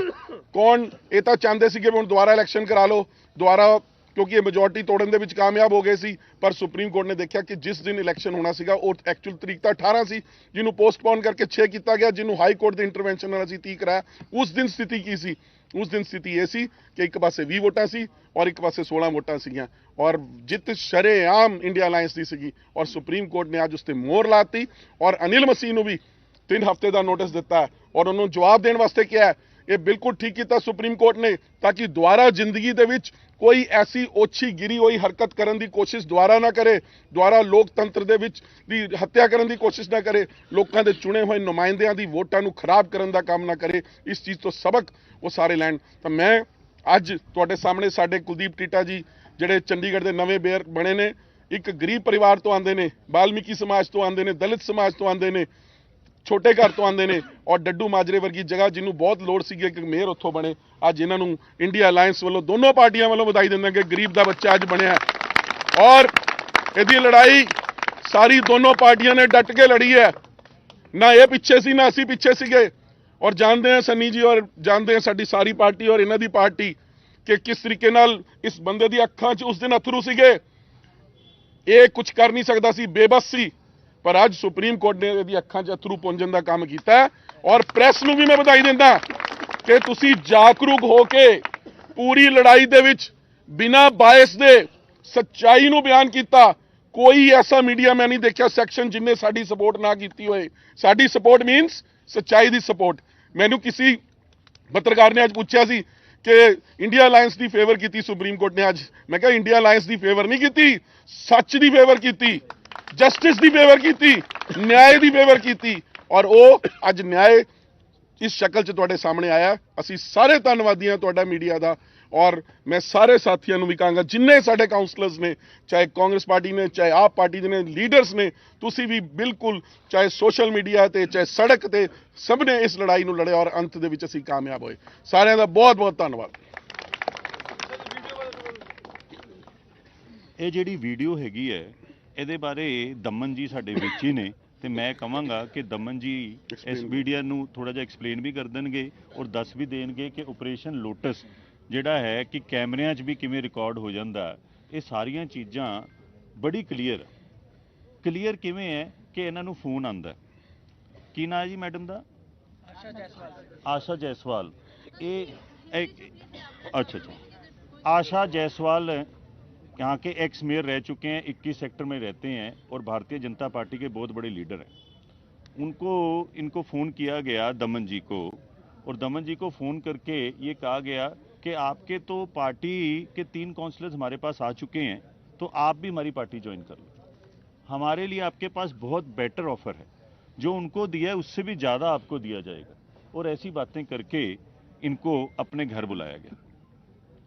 ਕੌਣ? ਇਹ ਤਾਂ ਚਾਹੁੰਦੇ ਸੀਗੇ ਵੀ ਹੁਣ ਦੁਬਾਰਾ ਇਲੈਕਸ਼ਨ ਕਰਾ ਲਓ, ਦੁਬਾਰਾ ਕਿਉਂਕਿ ਇਹ ਮੈਜੋਰਟੀ ਤੋੜਨ ਦੇ ਵਿੱਚ ਕਾਮਯਾਬ ਹੋ ਗਏ ਸੀ, ਪਰ ਸੁਪਰੀਮ ਕੋਰਟ ਨੇ ਦੇਖਿਆ ਕਿ ਜਿਸ ਦਿਨ ਇਲੈਕਸ਼ਨ ਹੋਣਾ ਸੀਗਾ, ਉਹ ਐਕਚੁਅਲ ਤਰੀਕ ਤਾਂ 18 ਸੀ, ਜਿਹਨੂੰ ਪੋਸਟਪੋਨ ਕਰਕੇ 6 ਕੀਤਾ ਗਿਆ, ਜਿਹਨੂੰ ਹਾਈ ਕੋਰਟ ਦੇ ਇੰਟਰਵੈਂਸ਼ਨ ਨਾਲ ਅਸੀਂ 30 ਕਰਾਇਆ। ਉਸ ਦਿਨ ਸਥਿਤੀ ਕੀ ਸੀ? ਉਸ ਦਿਨ ਸਥਿਤੀ ਇਹ ਸੀ ਕਿ ਇੱਕ ਪਾਸੇ 20 ਵੋਟਾਂ ਸੀ ਔਰ ਇੱਕ ਪਾਸੇ 16 ਵੋਟਾਂ ਸੀਗੀਆਂ। ਔਰ ਜਿੱਤ ਸ਼ਰੇਆਮ ਇੰਡੀਆ ਅਲਾਈਅੰਸ ਦੀ ਸੀਗੀ ਔਰ ਸੁਪਰੀਮ ਕੋਰਟ ਨੇ ਅੱਜ ਉਸ ਤੇ ਮੋਹਰ ਲਾਤੀ ਔਰ ਅਨਿਲ ਮਸੀਹ ਨੂੰ ਵੀ 3 ਹਫ਼ਤੇ ਦਾ ਨੋਟਿਸ ਦਿੱਤਾ ਔਰ ਉਹਨੂੰ ਜਵਾਬ ਦੇਣ ਵਾਸਤੇ ਕਿਹਾ ਇਹ ਬਿਲਕੁਲ ਠੀਕ ਕੀਤਾ ਸੁਪਰੀਮ ਕੋਰਟ ਨੇ, ਤਾਂ ਕਿ ਦੁਬਾਰਾ ਜ਼ਿੰਦਗੀ ਦੇ ਵਿੱਚ ਕੋਈ ਐਸੀ ਓਛੀ ਗਿਰੀ ਹੋਈ ਹਰਕਤ ਕਰਨ ਦੀ ਕੋਸ਼ਿਸ਼ ਦੁਬਾਰਾ ਨਾ ਕਰੇ, ਦੁਬਾਰਾ ਲੋਕਤੰਤਰ ਦੇ ਵਿੱਚ ਦੀ ਹੱਤਿਆ ਕਰਨ ਦੀ ਕੋਸ਼ਿਸ਼ ਨਾ ਕਰੇ, ਲੋਕਾਂ ਦੇ ਚੁਣੇ ਹੋਏ ਨੁਮਾਇੰਦਿਆਂ ਦੀ ਵੋਟਾਂ ਨੂੰ ਖਰਾਬ ਕਰਨ ਦਾ ਕੰਮ ਨਾ ਕਰੇ, ਇਸ ਚੀਜ਼ ਤੋਂ ਸਬਕ ਉਹ ਸਾਰੇ ਲੈਣ। ਤਾਂ ਮੈਂ ਅੱਜ ਤੁਹਾਡੇ ਸਾਹਮਣੇ ਸਾਡੇ ਕੁਲਦੀਪ ਟੀਟਾ ਜੀ, ਜਿਹੜੇ ਚੰਡੀਗੜ੍ਹ ਦੇ ਨਵੇਂ ਮੇਅਰ ਬਣੇ ਨੇ, ਇੱਕ ਗਰੀਬ ਪਰਿਵਾਰ ਤੋਂ ਆਉਂਦੇ ਨੇ, ਬਾਲਮੀਕੀ ਸਮਾਜ ਤੋਂ ਆਉਂਦੇ ਨੇ, ਦਲਿਤ ਸਮਾਜ ਤੋਂ ਆਉਂਦੇ ਨੇ ਛੋਟੇ ਘਰ ਤੋਂ ਆਉਂਦੇ ਨੇ ਔਰ ਡੱਡੂ ਮਾਜਰੇ ਵਰਗੀ ਜਗ੍ਹਾ ਜਿਹਨੂੰ ਬਹੁਤ ਲੋੜ ਸੀਗੀ ਕਿ ਮੇਅਰ ਉੱਥੋਂ ਬਣੇ। ਅੱਜ ਇਹਨਾਂ ਨੂੰ ਇੰਡੀਆ ਅਲਾਈਅੰਸ ਵੱਲੋਂ ਦੋਨੋਂ ਪਾਰਟੀਆਂ ਵੱਲੋਂ ਵਧਾਈ ਦਿੰਦਾ ਕਿ ਗਰੀਬ ਦਾ ਬੱਚਾ ਅੱਜ ਬਣਿਆ ਔਰ ਇਹਦੀ ਲੜਾਈ ਸਾਰੀ ਦੋਨੋਂ ਪਾਰਟੀਆਂ ਨੇ ਡਟ ਕੇ ਲੜੀ ਹੈ। ਨਾ ਇਹ ਪਿੱਛੇ ਸੀ, ਨਾ ਅਸੀਂ ਪਿੱਛੇ ਸੀਗੇ। ਔਰ ਜਾਣਦੇ ਹਾਂ ਸੰਨੀ ਜੀ ਔਰ ਜਾਣਦੇ ਹਾਂ ਸਾਡੀ ਸਾਰੀ ਪਾਰਟੀ ਔਰ ਇਹਨਾਂ ਦੀ ਪਾਰਟੀ ਕਿ ਕਿਸ ਤਰੀਕੇ ਨਾਲ ਇਸ ਬੰਦੇ ਦੀ ਅੱਖਾਂ 'ਚ ਉਸ ਦਿਨ ਅਥਰੂ ਸੀਗੇ। ਇਹ ਕੁਝ ਕਰ ਨਹੀਂ ਸਕਦਾ ਸੀ, ਬੇਬਸ ਸੀ। ਪਰ ਅੱਜ ਸੁਪਰੀਮ ਕੋਰਟ ਨੇ ਇਹਦੀ ਅੱਖਾਂ 'ਚ ਅਥਰੂ ਪੁੰਜਣ ਦਾ ਕੰਮ ਕੀਤਾ ਔਰ ਪ੍ਰੈਸ ਨੂੰ ਵੀ ਮੈਂ ਵਧਾਈ ਦਿੰਦਾ ਕਿ ਤੁਸੀਂ ਜਾਗਰੂਕ ਹੋ ਕੇ ਪੂਰੀ ਲੜਾਈ ਦੇ ਵਿੱਚ ਬਿਨਾਂ ਬਾਇਸ ਦੇ ਸੱਚਾਈ ਨੂੰ ਬਿਆਨ ਕੀਤਾ, ਕੋਈ ਐਸਾ ਮੀਡੀਆ ਮੈਂ ਨਹੀਂ ਦੇਖਿਆ ਸੈਕਸ਼ਨ ਜਿਨੇ ਸਾਡੀ ਸਪੋਰਟ ਨਾ ਕੀਤੀ ਹੋਏ। ਸਾਡੀ ਸਪੋਰਟ ਮੀਨਸ ਸੱਚਾਈ ਦੀ ਸਪੋਰਟ। ਮੈਨੂੰ ਕਿਸੇ ਪੱਤਰਕਾਰ ਨੇ ਅੱਜ ਪੁੱਛਿਆ ਸੀ ਕਿ ਇੰਡੀਆ ਅਲਾਈਅੰਸ ਦੀ ਫੇਵਰ ਕੀਤੀ, ਸੁਪਰੀਮ ਕੋਰਟ ਨੇ ਅੱਜ। ਮੈਂ ਕਿਹਾ ਇੰਡੀਆ ਅਲਾਈਅੰਸ ਦੀ ਫੇਵਰ ਨਹੀਂ ਕੀਤੀ, ਸੱਚ ਦੀ ਫੇਵਰ ਕੀਤੀ। ਜਸਟਿਸ ਦੀ ਫੇਵਰ ਕੀਤੀ ਨਿਆਂ ਦੀ ਫੇਵਰ ਕੀਤੀ। ਔਰ ਉਹ ਅੱਜ ਨਿਆਂ ਇਸ ਸ਼ਕਲ 'ਚ ਤੁਹਾਡੇ ਸਾਹਮਣੇ ਆਇਆ। ਅਸੀਂ ਸਾਰੇ ਧੰਨਵਾਦੀ ਹਾਂ ਤੁਹਾਡਾ ਮੀਡੀਆ ਦਾ। ਔਰ ਮੈਂ ਸਾਰੇ ਸਾਥੀਆਂ ਨੂੰ ਵੀ ਕਹਾਂਗਾ, ਜਿੰਨੇ ਸਾਡੇ ਕਾਉਂਸਲਰਸ ਨੇ, ਚਾਹੇ ਕਾਂਗਰਸ ਪਾਰਟੀ ਨੇ, ਚਾਹੇ ਆਪ ਪਾਰਟੀ ਦੇ ਨੇ ਲੀਡਰਸ ਨੇ, ਤੁਸੀਂ ਵੀ ਬਿਲਕੁਲ ਚਾਹੇ ਸੋਸ਼ਲ ਮੀਡੀਆ ਤੇ, ਚਾਹੇ ਸੜਕ ਤੇ ਸਭ ਨੇ ਇਸ ਲੜਾਈ ਨੂੰ ਲੜਿਆ ਔਰ ਅੰਤ ਦੇ ਵਿੱਚ ਅਸੀਂ ਕਾਮਯਾਬ ਹੋਏ। ਸਾਰਿਆਂ ਦਾ ਬਹੁਤ ਬਹੁਤ ਧੰਨਵਾਦ। ਇਹ ਜਿਹੜੀ ਵੀਡੀਓ ਹੈਗੀ ਹੈ ਇਹਦੇ ਬਾਰੇ ਦਮਨ ਜੀ ਸਾਡੇ ਵਿੱਚ ਹੀ ਨੇ ਤੇ ਮੈਂ ਕਹਾਂਗਾ ਕਿ ਦਮਨ ਜੀ ਇਸ ਮੀਡੀਆ ਨੂੰ ਥੋੜਾ ਜਿਹਾ ਐਕਸਪਲੇਨ ਵੀ ਕਰ ਦੇਣਗੇ ਔਰ ਦੱਸ ਵੀ ਦੇਣਗੇ ਕਿ ਆਪਰੇਸ਼ਨ ਲੋਟਸ ਜਿਹੜਾ ਹੈ ਕਿ ਕੈਮਰਿਆਂ 'ਚ ਵੀ ਕਿਵੇਂ ਰਿਕਾਰਡ ਹੋ ਜਾਂਦਾ ਇਹ ਸਾਰੀਆਂ ਚੀਜ਼ਾਂ ਬੜੀ ਕਲੀਅਰ ਕਲੀਅਰ ਕਿਵੇਂ ਹੈ ਕਿ ਇਹਨਾਂ ਨੂੰ ਫੋਨ ਆਂਦਾ ਕੀ ਨਾਂ ਜੀ ਮੈਡਮ ਦਾ? ਆਸ਼ਾ ਜੈਸਵਾਲ। ਆਸ਼ਾ ਜੈਸਵਾਲ। ਇਹ ਅੱਛਾ ਅੱਛਾ। ਆਸ਼ਾ ਜੈਸਵਾਲ यहाँ के एक्स मेयर रह चुके हैं 21 सेक्टर में रहते हैं और भारतीय जनता पार्टी के बहुत बड़े लीडर हैं। उनको, इनको फ़ोन किया गया दमन जी को और दमन जी को फ़ोन करके ये कहा गया कि आपके तो पार्टी के तीन काउंसलर्स हमारे पास आ चुके हैं तो आप भी हमारी पार्टी ज्वाइन कर लो। हमारे लिए आपके पास बहुत बेटर ऑफ़र है, जो उनको दिया है, उससे भी ज़्यादा आपको दिया जाएगा। और ऐसी बातें करके इनको अपने घर बुलाया गया।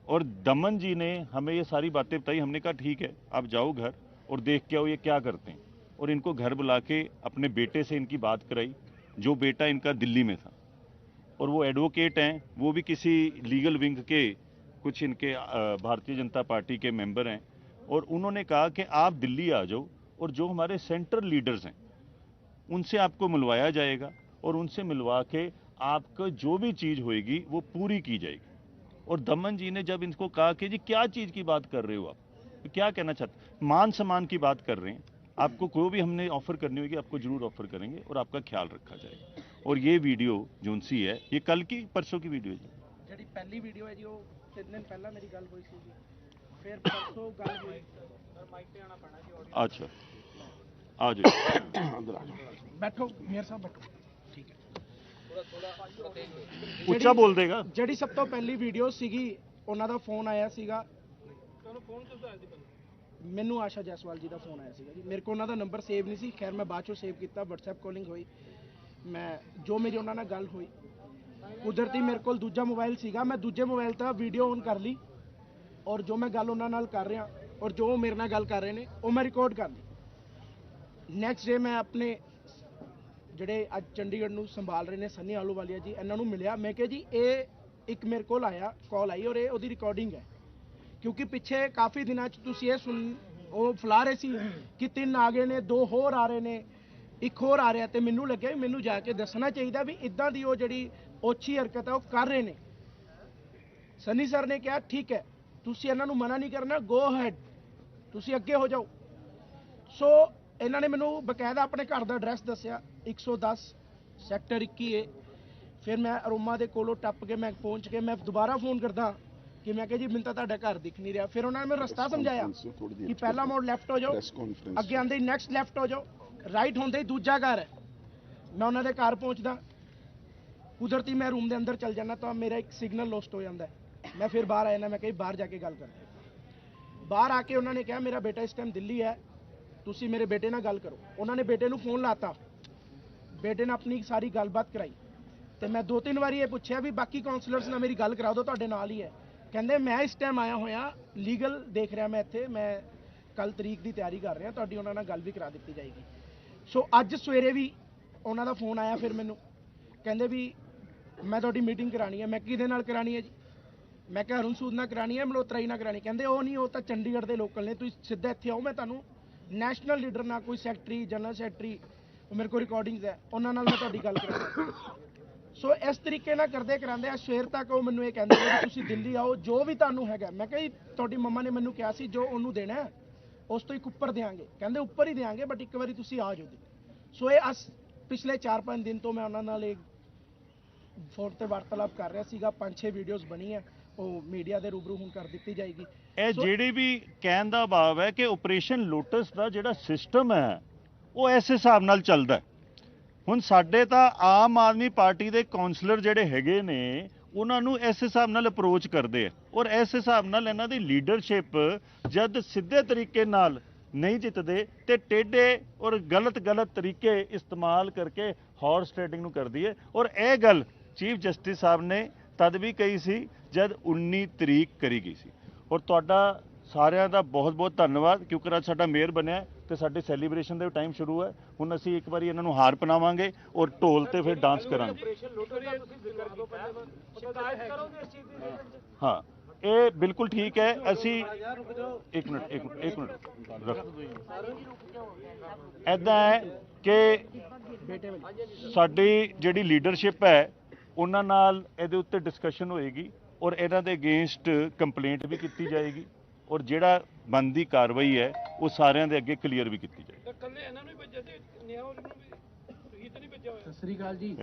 और दमन जी ने हमें ये सारी बातें बताई। हमने कहा, ठीक है, आप जाओ घर और देख के आओ ये क्या करते हैं। और इनको घर बुला के अपने बेटे से इनकी बात कराई, जो बेटा इनका दिल्ली में था। और वो एडवोकेट हैं, वो भी किसी लीगल विंग के कुछ इनके भारतीय जनता पार्टी के मेंबर हैं। और उन्होंने कहा कि आप दिल्ली आ जाओ और जो हमारे सेंट्रल लीडर्स हैं, उनसे आपको मिलवाया जाएगा और उनसे मिलवा के आपका जो भी चीज़ होएगी, वो पूरी की जाएगी। और दमन जी ने जब इनको कहा कि जी क्या चीज़ की बात कर रहे हो आप? तो क्या कहना चाहते मान सम्मान की बात कर रहे हैं। आपको कोई भी हमने ऑफ़र करनी होगी आपको ज़रूर ऑफ़र करेंगे और आपका ख्याल रखा जाएगा। और ये वीडियो जो है ये कल की परसों की वीडियो है जी। दिन पहला अच्छा आ जाए बैठो मेयर साहब बैठो ਉੱਚਾ ਬੋਲ ਦੇਗਾ। ਜਿਹੜੀ ਸਭ ਤੋਂ ਪਹਿਲੀ ਵੀਡੀਓ ਸੀਗੀ ਉਹਨਾਂ ਦਾ ਫੋਨ ਆਇਆ ਸੀਗਾ। ਤੁਹਾਨੂੰ ਫੋਨ ਕਿਸ ਆਇਆ ਸੀ ਮੈਨੂੰ ਆਸ਼ਾ ਜੈਸਵਾਲ ਜੀ ਦਾ ਫੋਨ ਆਇਆ ਸੀਗਾ ਜੀ। ਮੇਰੇ ਕੋਲ ਉਹਨਾਂ ਦਾ ਨੰਬਰ ਸੇਵ ਨਹੀਂ ਸੀ। ਖੈਰ ਮੈਂ ਬਾਅਦ ਚੋਂ ਸੇਵ ਕੀਤਾ WhatsApp ਕਾਲਿੰਗ ਹੋਈ। ਮੈਂ ਜੋ ਮੇਰੀ ਉਹਨਾਂ ਨਾਲ ਗੱਲ ਹੋਈ। ਕੁਦਰਤੀ ਮੇਰੇ ਕੋਲ ਦੂਜਾ ਮੋਬਾਈਲ ਸੀਗਾ। ਮੈਂ ਦੂਜੇ ਮੋਬਾਈਲ ਤੋਂ ਵੀਡੀਓ ਔਨ ਕਰ ਲਈ। ਔਰ ਜੋ ਮੈਂ ਗੱਲ ਉਹਨਾਂ ਨਾਲ ਕਰ ਰਿਹਾ ਔਰ ਜੋ ਮੇਰੇ ਨਾਲ ਗੱਲ ਕਰ ਰਹੇ ਨੇ ਉਹ ਮੈਂ ਰਿਕਾਰਡ ਕਰ ਲਈ। ਨੈਕਸਟ ਡੇ ਮੈਂ ਆਪਣੇ ਜਿਹੜੇ ਅੱਜ ਚੰਡੀਗੜ੍ਹ ਨੂੰ ਸੰਭਾਲ ਰਹੇ ਨੇ ਸੰਨੀ ਆਲੂਵਾਲੀਆ ਜੀ, ਇਹਨਾਂ ਨੂੰ ਮਿਲਿਆ। ਮੈਂ ਕਿਹਾ ਜੀ, ਇਹ ਇੱਕ ਮੇਰੇ ਕੋਲ ਆਇਆ ਕਾਲ ਆਈ ਔਰ ਇਹ ਉਹਦੀ ਰਿਕਾਰਡਿੰਗ ਹੈ। ਕਿਉਂਕਿ ਪਿੱਛੇ ਕਾਫੀ ਦਿਨਾਂ ਚ ਤੁਸੀਂ ਇਹ ਸੁਣ, ਉਹ ਫਲਾ ਰਹੇ ਸੀ ਕਿ ਤਿੰਨ ਆ ਗਏ ਨੇ, ਦੋ ਹੋਰ ਆ ਰਹੇ ਨੇ, ਇੱਕ ਹੋਰ ਆ ਰਿਹਾ ਤੇ ਮੈਨੂੰ ਲੱਗਿਆ ਵੀ ਮੈਨੂੰ ਜਾ ਕੇ ਦੱਸਣਾ ਚਾਹੀਦਾ ਵੀ ਇਦਾਂ ਦੀ ਉਹ ਜਿਹੜੀ ਓਛੀ ਹਰਕਤ ਹੈ ਉਹ ਕਰ ਰਹੇ ਨੇ। ਸਨੀ ਸਰ ਨੇ ਕਿਹਾ, ਠੀਕ ਹੈ, ਤੁਸੀਂ ਇਹਨਾਂ ਨੂੰ ਮਨਾ ਨਹੀਂ ਕਰਨਾ ਗੋ ਹੈਡ ਤੁਸੀਂ ਅੱਗੇ ਹੋ ਜਾਓ। ਸੋ ਇਹਨਾਂ ਨੇ ਮੈਨੂੰ ਬਕਾਇਦਾ ਆਪਣੇ ਘਰ ਦਾ ਐਡਰੈਸ ਦੱਸਿਆ। 110 ਸੈਕਟਰ 21 ਏ। ਫਿਰ ਮੈਂ ਅਰੋਮਾ ਦੇ ਕੋਲੋਂ ਟੱਪ ਕੇ ਮੈਂ ਪਹੁੰਚ ਕੇ ਮੈਂ ਦੁਬਾਰਾ ਫੋਨ ਕਰਦਾ ਕਿ ਮੈਂ ਕਿਹਾ ਜੀ ਮੈਨੂੰ ਤਾਂ ਤੁਹਾਡਾ ਘਰ ਦਿਖ ਨਹੀਂ ਰਿਹਾ। ਫਿਰ ਉਹਨਾਂ ਨੇ ਮੈਨੂੰ ਰਸਤਾ ਸਮਝਾਇਆ ਕਿ ਪਹਿਲਾ ਮੋੜ ਲੈਫਟ ਹੋ ਜਾਓ ਅੱਗੇ ਆਂਦੇ ਹੀ ਨੈਕਸਟ ਲੈਫਟ ਹੋ ਜਾਓ ਰਾਈਟ ਹੁੰਦੇ ਹੀ ਦੂਜਾ ਘਰ ਹੈ। ਮੈਂ ਉਹਨਾਂ ਦੇ ਘਰ ਪਹੁੰਚਦਾ। ਕੁਦਰਤੀ ਮੈਂ ਰੂਮ ਦੇ ਅੰਦਰ ਚਲ ਜਾਂਦਾ ਤਾਂ ਮੇਰਾ ਇੱਕ ਸਿਗਨਲ ਲੋਸਟ ਹੋ ਜਾਂਦਾ। ਮੈਂ ਫਿਰ ਬਾਹਰ ਆਇਆ ਨਾ ਮੈਂ ਕਹੀ ਬਾਹਰ ਜਾ ਕੇ ਗੱਲ ਕਰਦੇ ਬਾਹਰ ਆ ਕੇ ਉਹਨਾਂ ਨੇ ਕਿਹਾ ਮੇਰਾ ਬੇਟਾ ਇਸ ਟਾਈਮ ਦਿੱਲੀ ਹੈ ਤੁਸੀਂ ਮੇਰੇ ਬੇਟੇ ਨਾਲ ਗੱਲ ਕਰੋ। ਉਹਨਾਂ ਨੇ ਬੇਟੇ ਨੂੰ ਫੋਨ ਲਾਤਾ। ਬੇਟੇ ਨੇ ਆਪਣੀ ਸਾਰੀ ਗੱਲਬਾਤ ਕਰਾਈ। ਤੇ ਮੈਂ ਦੋ ਤਿੰਨ ਵਾਰੀ ਇਹ ਪੁੱਛਿਆ ਵੀ ਬਾਕੀ ਕਾਉਂਸਲਰਸ ਨਾਲ ਮੇਰੀ ਗੱਲ ਕਰਾ ਦਿਓ ਤੁਹਾਡੇ ਨਾਲ ਹੀ ਹੈ। ਕਹਿੰਦੇ ਮੈਂ ਇਸ ਟਾਈਮ ਆਇਆ ਹੋਇਆ ਲੀਗਲ ਦੇਖ ਰਿਹਾ ਮੈਂ ਇੱਥੇ, ਮੈਂ ਕੱਲ ਤਰੀਕ ਦੀ ਤਿਆਰੀ ਕਰ ਰਿਹਾ, ਤੁਹਾਡੀ ਉਹਨਾਂ ਨਾਲ ਗੱਲ ਵੀ ਕਰਾ ਦਿੱਤੀ ਜਾਏਗੀ। ਸੋ ਅੱਜ ਸਵੇਰੇ ਵੀ ਉਹਨਾਂ ਦਾ ਫੋਨ ਆਇਆ ਫਿਰ ਮੈਨੂੰ। ਕਹਿੰਦੇ ਵੀ ਮੈਂ ਤੁਹਾਡੀ ਮੀਟਿੰਗ ਕਰਾਣੀ ਹੈ, ਮੈਂ ਕਿਹਦੇ ਨਾਲ ਕਰਾਣੀ ਹੈ ਜੀ? ਮੈਂ ਕਿਹਾ ਅਰੁਣ ਸੂਦ ਨਾਲ ਕਰਾਣੀ ਹੈ ਮਲੋਤਰਾਈ ਨਾਲ ਕਰਾਣੀ ਕਹਿੰਦੇ ਉਹ ਨਹੀਂ, ਉਹ ਤਾਂ ਚੰਡੀਗੜ੍ਹ ਦੇ ਲੋਕਲ ਨੇ, ਤੁਸੀਂ ਸਿੱਧਾ ਇੱਥੇ ਆਓ, ਮੈਂ ਤੁਹਾਨੂੰ ਨੈਸ਼ਨਲ ਲੀਡਰ ਨਾਲ ਕੋਈ ਸੈਕਟਰੀ ਜਨਰਲ ਸੈਕਟਰੀ ਉਹ ਮੇਰੇ ਕੋਲ ਰਿਕਾਰਡਿੰਗਸ ਹੈ। ਉਹਨਾਂ ਨਾਲ ਮੈਂ ਤੁਹਾਡੀ ਗੱਲ ਕਰਾਂਗਾ ਸੋ ਇਸ ਤਰੀਕੇ ਨਾਲ ਕਰਦੇ ਕਰਾਂਦੇ ਆ। ਸਵੇਰ ਤੱਕ ਉਹ ਮੈਨੂੰ ਇਹ ਕਹਿੰਦੇ ਨੇ ਤੁਸੀਂ ਦਿੱਲੀ ਆਓ। ਜੋ ਵੀ ਤੁਹਾਨੂੰ ਹੈਗਾ ਮੈਂ ਕਿਹਾ ਜੀ ਤੁਹਾਡੀ ਮੰਮਾ ਨੇ ਮੈਨੂੰ ਕਿਹਾ ਸੀ ਜੋ ਉਹਨੂੰ ਦੇਣਾ ਉਸ ਤੋਂ ਇੱਕ ਉੱਪਰ ਦੇਾਂਗੇ ਕਹਿੰਦੇ ਉੱਪਰ ਹੀ ਦੇਾਂਗੇ ਬਟ ਇੱਕ ਵਾਰੀ ਤੁਸੀਂ ਆ ਜਾਓ। ਸੋ ਇਹ ਅਸ ਪਿਛਲੇ 4-5 ਦਿਨ ਤੋਂ ਮੈਂ ਉਹਨਾਂ ਨਾਲ ਇੱਕ ਫੋਨ ਤੇ ਵਾਰਤਾਲਾਪ ਕਰ ਰਿਹਾ ਸੀਗਾ। ਪੰਜ ਛੇ ਵੀਡੀਓਜ਼ ਬਣੀ ਹੈ ਉਹ ਮੀਡੀਆ ਦੇ ਰੂਬਰੂ ਹੁਣ ਕਰ ਦਿੱਤੀ ਜਾਏਗੀ। ਇਹ ਜਿਹੜੀ ਵੀ ਕਹਿਣ ਦਾ ਭਾਵ ਹੈ ਕਿ ਆਪਰੇਸ਼ਨ ਲੋਟਸ ਦਾ ਜਿਹੜਾ ਸਿਸਟਮ ਹੈ ਉਹ ਇਸ ਹਿਸਾਬ ਨਾਲ ਚੱਲਦਾ ਹੁਣ ਸਾਡੇ ਤਾਂ ਆਮ ਆਦਮੀ ਪਾਰਟੀ ਦੇ ਕਾਉਂਸਲਰ ਜਿਹੜੇ ਹੈਗੇ ਨੇ, ਉਹਨਾਂ ਨੂੰ ਇਸ ਹਿਸਾਬ ਨਾਲ ਅਪਰੋਚ ਕਰਦੇ ਆ ਔਰ ਇਸ ਹਿਸਾਬ ਨਾਲ ਇਹਨਾਂ ਦੀ ਲੀਡਰਸ਼ਿਪ ਜਦ ਸਿੱਧੇ ਤਰੀਕੇ ਨਾਲ ਨਹੀਂ ਜਿੱਤਦੇ ਤੇ ਟੇਢੇ ਔਰ ਗਲਤ ਗਲਤ ਤਰੀਕੇ ਇਸਤੇਮਾਲ ਕਰਕੇ ਹਾਰਸ ਟ੍ਰੇਡਿੰਗ ਨੂੰ ਕਰਦੀ ਹੈ। ਔਰ ਇਹ ਗੱਲ ਚੀਫ ਜਸਟਿਸ ਸਾਹਿਬ ਨੇ ਤਦ ਵੀ ਕਹੀ ਸੀ ਜਦ 19 ਤਰੀਕ ਕਰੀ ਗਈ ਸੀ। ਔਰ ਤੁਹਾਡਾ ਸਾਰਿਆਂ ਦਾ ਬਹੁਤ ਬਹੁਤ ਧੰਨਵਾਦ ਕਿਉਂਕਿ ਅੱਜ ਸਾਡਾ ਮੇਅਰ ਬਣਿਆ। ਤੇ ਸਾਡੇ ਸੈਲੀਬ੍ਰੇਸ਼ਨ ਦੇ ਟਾਈਮ ਸ਼ੁਰੂ ਹੈ। ਹੁਣ ਅਸੀਂ ਇੱਕ ਵਾਰੀ ਇਹਨਾਂ ਨੂੰ ਹਾਰ ਪਨਾਵਾਂਗੇ ਔਰ ਢੋਲ ਤੇ ਫਿਰ ਡਾਂਸ ਕਰਾਂਗੇ। ਹਾਂ, ਇਹ ਬਿਲਕੁਲ ਠੀਕ ਹੈ। ਅਸੀਂ ਇੱਕ ਮਿੰਟ ਇੱਕ ਮਿੰਟ ਇੱਕ ਮਿੰਟ, ਰੱਖ। ਐਦਾਂ ਹੈ ਕਿ ਸਾਡੀ ਜਿਹੜੀ ਲੀਡਰਸ਼ਿਪ ਹੈ, ਉਹਨਾਂ ਨਾਲ ਇਹਦੇ ਉੱਤੇ ਡਿਸਕਸ਼ਨ ਹੋਏਗੀ ਔਰ ਇਹਨਾਂ ਦੇ ਅਗੇਂਸਟ ਕੰਪਲੇਂਟ ਵੀ ਕੀਤੀ ਜਾਏਗੀ ਔਰ ਜਿਹੜਾ ਬੰਦੀ ਕਾਰਵਾਈ ਹੈ ਉਹ ਸਾਰਿਆਂ ਦੇ ਅੱਗੇ ਕਲੀਅਰ ਵੀ ਕੀਤੀ ਜਾਏਗੀ। ਕੱਲੇ ਇਹਨਾਂ ਨੂੰ ਹੀ ਭੇਜਿਆ ਤੇ ਨਿਆਂ ਨੂੰ ਵੀ ਤੁਸੀਂ ਤਾਂ ਨਹੀਂ ਭੇਜਿਆ ਹੋਇਆ। ਸਤਿ ਸ੍ਰੀ ਅਕਾਲ ਜੀ।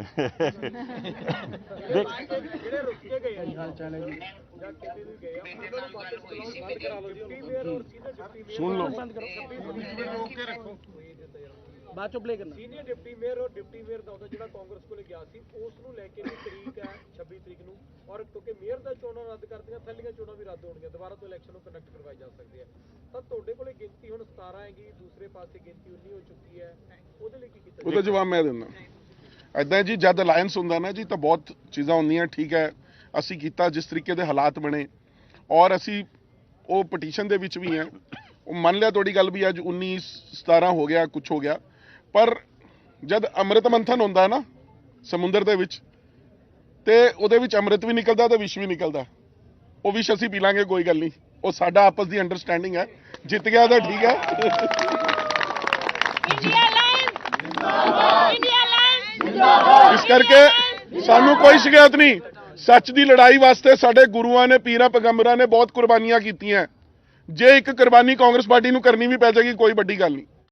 ਦੇਖ ਜਿਹੜੇ ਰੁਕ ਕੇ ਗਏ ਆ। ਕੀ ਹਾਲ ਚਾਲ ਹੈ ਜੀ। ਜਾਂ ਕਿਤੇ ਵੀ ਗਏ ਆ ਉਹਨਾਂ ਵਾਪਸ ਸੀ ਬੰਦ ਕਰਾ ਲਓ ਜੀ ਸੁਣ ਲਓ। ਬਾਅਦ ਚੋਂ ਪਲੇ ਕਰਨਾ। ਸੀਨੀਅਰ ਡਿਪਟੀ ਮੇਅਰ ਔਰ ਡਿਪਟੀ ਮੇਅਰ ਦਾ ਉਹਦਾ ਜਿਹੜਾ ਕਾਂਗਰਸ ਕੋਲੇ ਗਿਆ ਸੀ ਉਸ ਨੂੰ ਲੈ ਕੇ ਵੀ ਤਰੀਕ ਹੈ 26 ਤਰੀਕ ਨੂੰ। ਔਰ ਕਿਉਂਕਿ ਮੇਅਰ ਦਾ ਚੋਣਾਂ ਰੱਦ ਕਰਤੀਆਂ ਥੱਲੀਆਂ ਚੋਣਾਂ ਵੀ ਰੱਦ ਹੋਣਗੀਆਂ। ਦੁਬਾਰਾ ਤੋਂ ਇਲੈਕਸ਼ਨ ਨੂੰ ਕੰਡਕਟ ਕਰਵਾਈ ਜਾ ਸਕਦੀ ਹੈ। ਤਾਂ ਤੁਹਾਡੇ ਕੋਲੇ ਗਿਣਤੀ ਹੁਣ 17 ਹੈਗੀ ਦੂਸਰੇ ਪਾਸੇ ਗਿਣਤੀ 19 ਹੋ ਚੁੱਕੀ ਹੈ। ਉਹਦੇ ਲਈ ਕੀ ਕੀਤਾ ਉਹਦਾ ਜਵਾਬ ਮੈਂ ਦਿੰਦਾ। ਐਦਾਂ ਜੀ ਜਦ ਅਲਾਈਅੰਸ ਹੁੰਦਾ ਨਾ ਜੀ ਤਾਂ ਬਹੁਤ ਚੀਜ਼ਾਂ ਹੁੰਦੀਆਂ ਠੀਕ ਹੈ। ਅਸੀਂ ਕੀਤਾ ਜਿਸ ਤਰੀਕੇ ਦੇ ਹਾਲਾਤ ਬਣੇ। ਔਰ ਅਸੀਂ ਉਹ ਪਟੀਸ਼ਨ ਦੇ ਵਿੱਚ ਵੀ ਹੈ। ਉਹ ਮੰਨ ਲਿਆ ਤੁਹਾਡੀ ਗੱਲ ਵੀ ਅੱਜ 19 17 ਹੋ ਗਿਆ ਕੁਝ ਹੋ ਗਿਆ। ਪਰ ਜਦ ਅੰਮ੍ਰਿਤ ਮੰਥਨ ਹੁੰਦਾ ਨਾ ਸਮੁੰਦਰ ਦੇ ਵਿੱਚ ਤੇ ਉਹਦੇ ਵਿੱਚ ਅੰਮ੍ਰਿਤ ਵੀ ਨਿਕਲਦਾ ਤੇ ਵਿਸ਼ ਵੀ ਨਿਕਲਦਾ। ਉਹ ਵਿਸ਼ ਅਸੀਂ ਪੀ ਲਾਂਗੇ ਕੋਈ ਗੱਲ ਨਹੀਂ। ਉਹ ਸਾਡਾ ਆਪਸ ਦੀ ਅੰਡਰਸਟੈਂਡਿੰਗ ਹੈ। ਜਿੱਤ ਗਿਆ ਤਾਂ ਠੀਕ ਹੈ। ਇਸ ਕਰਕੇ ਸਾਨੂੰ ਕੋਈ ਸ਼ਿਕਾਇਤ ਨਹੀਂ। ਸੱਚ ਦੀ ਲੜਾਈ ਵਾਸਤੇ ਸਾਡੇ ਗੁਰੂਆਂ ਨੇ ਪੀਰਾਂ ਪੈਗੰਬਰਾਂ ਨੇ ਬਹੁਤ ਕੁਰਬਾਨੀਆਂ ਕੀਤੀਆਂ। ਜੇ ਇੱਕ ਕੁਰਬਾਨੀ ਕਾਂਗਰਸ ਪਾਰਟੀ ਨੂੰ ਕਰਨੀ ਵੀ ਪੈ ਜਾਏਗੀ ਕੋਈ ਵੱਡੀ ਗੱਲ ਨਹੀਂ।